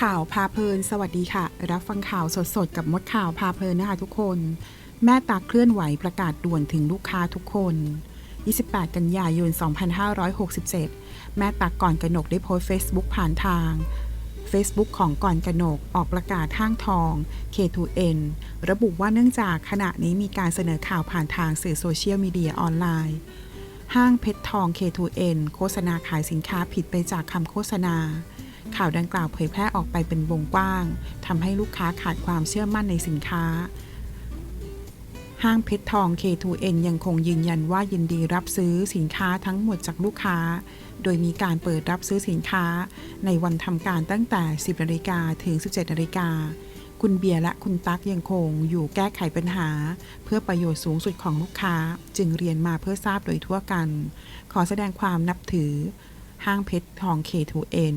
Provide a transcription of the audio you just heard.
ข่าวพาเพลิน สวัสดีค่ะ รับฟังข่าวสดๆ กับมดข่าวพาเพลินนะคะทุกคน แม่ตักเคลื่อนไหวประกาศด่วนถึงลูกค้าทุกคน 28 กันยายน 2567 แม่ตักก่อนกนกได้โพสต์ Facebook ผ่านทาง Facebook ของก่อนกนกออกประกาศห้างทอง K2N ระบุว่าเนื่องจากขณะนี้มีการเสนอข่าวผ่านทางสื่อโซเชียลมีเดียออนไลน์ ห้างเพชรทอง K2N โฆษณาขายสินค้าผิดไปจากคำโฆษณา ข่าวดังกล่าวเผยแพร่ออกไปเป็นวงกว้างทำให้ลูกค้าขาดความเชื่อมั่นในสินค้า ห้างเพชรทอง K2N ยังคงยืนยันว่ายินดีรับซื้อสินค้าทั้งหมดจากลูกค้า โดยมีการเปิดรับซื้อสินค้า ในวันทำการตั้งแต่ 10นาฬิกาถึง 17นาฬิกาคุณเบียร์และคุณตั๊กยังคงอยู่แก้ไขปัญหา เพื่อประโยชน์สูงสุดของลูกค้า จึงเรียนมาเพื่อทราบโดยทั่วกัน ขอแสดงความนับถือ ห้างเพชรทอง K2N